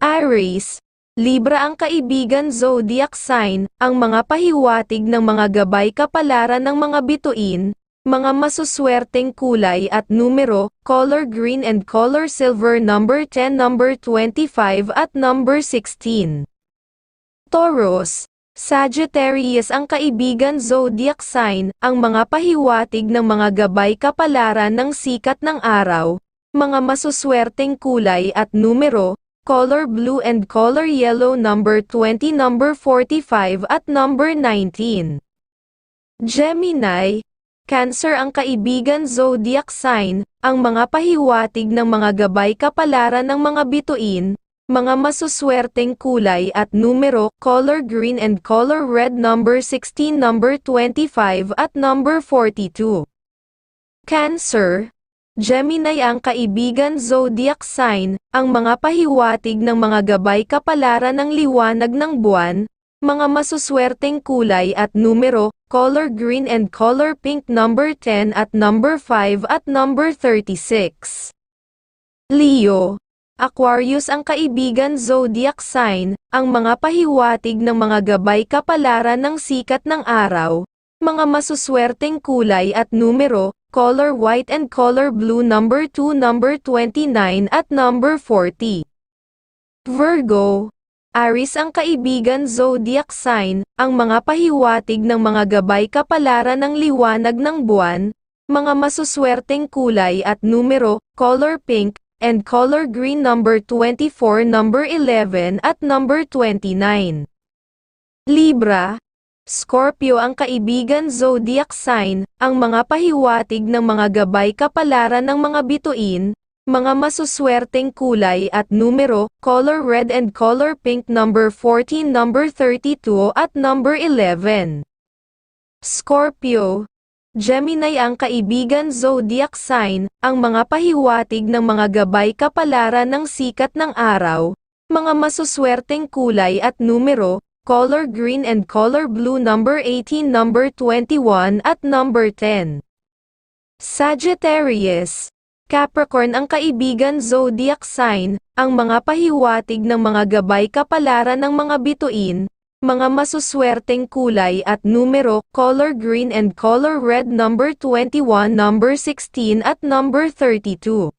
Aries, Libra ang kaibigan zodiac sign, ang mga pahiwatig ng mga gabay kapalaran ng mga bituin, mga masuswerteng kulay at numero, color green and color silver number 10, number 25 at number 16. Taurus, Sagittarius ang kaibigan zodiac sign, ang mga pahiwatig ng mga gabay kapalaran ng sikat ng araw, mga masuswerteng kulay at numero, color blue and color yellow number 20 number 45 at number 19. Gemini, Cancer ang kaibigan zodiac sign, ang mga pahiwatig ng mga gabay kapalaran ng mga bituin, mga masuswerteng kulay at numero, color green and color red number 16 number 25 at number 42. Cancer, Gemini ang kaibigan zodiac sign, ang mga pahiwatig ng mga gabay kapalaran ng liwanag ng buwan, mga masuswerteng kulay at numero, color green and color pink number 10 at number 5 at number 36. Leo, Aquarius ang kaibigan zodiac sign, ang mga pahiwatig ng mga gabay kapalaran ng sikat ng araw, mga masuswerteng kulay at numero, color white and color blue number 2 number 29 at number 40. Virgo, Aris ang kaibigan zodiac sign, ang mga pahiwatig ng mga gabay kapalaran ng liwanag ng buwan, mga masuswerteng kulay at numero, color pink, and color green number 24 number 11 at number 29. Libra, Scorpio ang kaibigan zodiac sign, ang mga pahiwatig ng mga gabay kapalaran ng mga bituin, mga masuswerteng kulay at numero, color red and color pink number 14 number 32 at number 11. Scorpio, Gemini ang kaibigan zodiac sign, ang mga pahiwatig ng mga gabay kapalaran ng sikat ng araw, mga masuswerteng kulay at numero, color green and color blue number 18 number 21 at number 10. Sagittarius, Capricorn ang kaibigan zodiac sign, ang mga pahiwatig ng mga gabay kapalaran ng mga bituin, mga masuswerteng kulay at numero, color green and color red number 21 number 16 at number 32.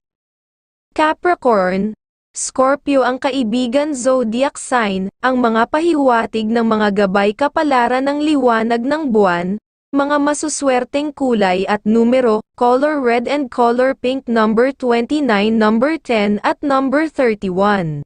Capricorn, Scorpio ang kaibigan zodiac sign, ang mga pahiwatig ng mga gabay kapalaran ng liwanag ng buwan, mga masuswerteng kulay at numero, color red and color pink number 29 number 10 at number 31.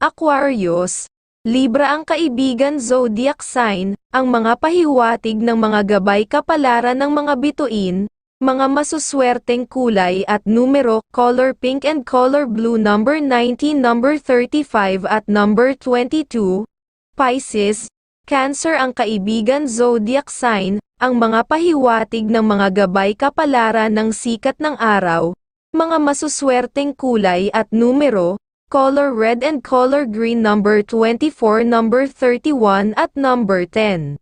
Aquarius, Libra ang kaibigan zodiac sign, ang mga pahiwatig ng mga gabay kapalaran ng mga bituin, mga masuswerteng kulay at numero, color pink and color blue number 19 number 35 at number 22. Pisces, Cancer ang kaibigan zodiac sign, ang mga pahiwatig ng mga gabay kapalaran ng sikat ng araw, mga masuswerteng kulay at numero, color red and color green number 24 number 31 at number 10.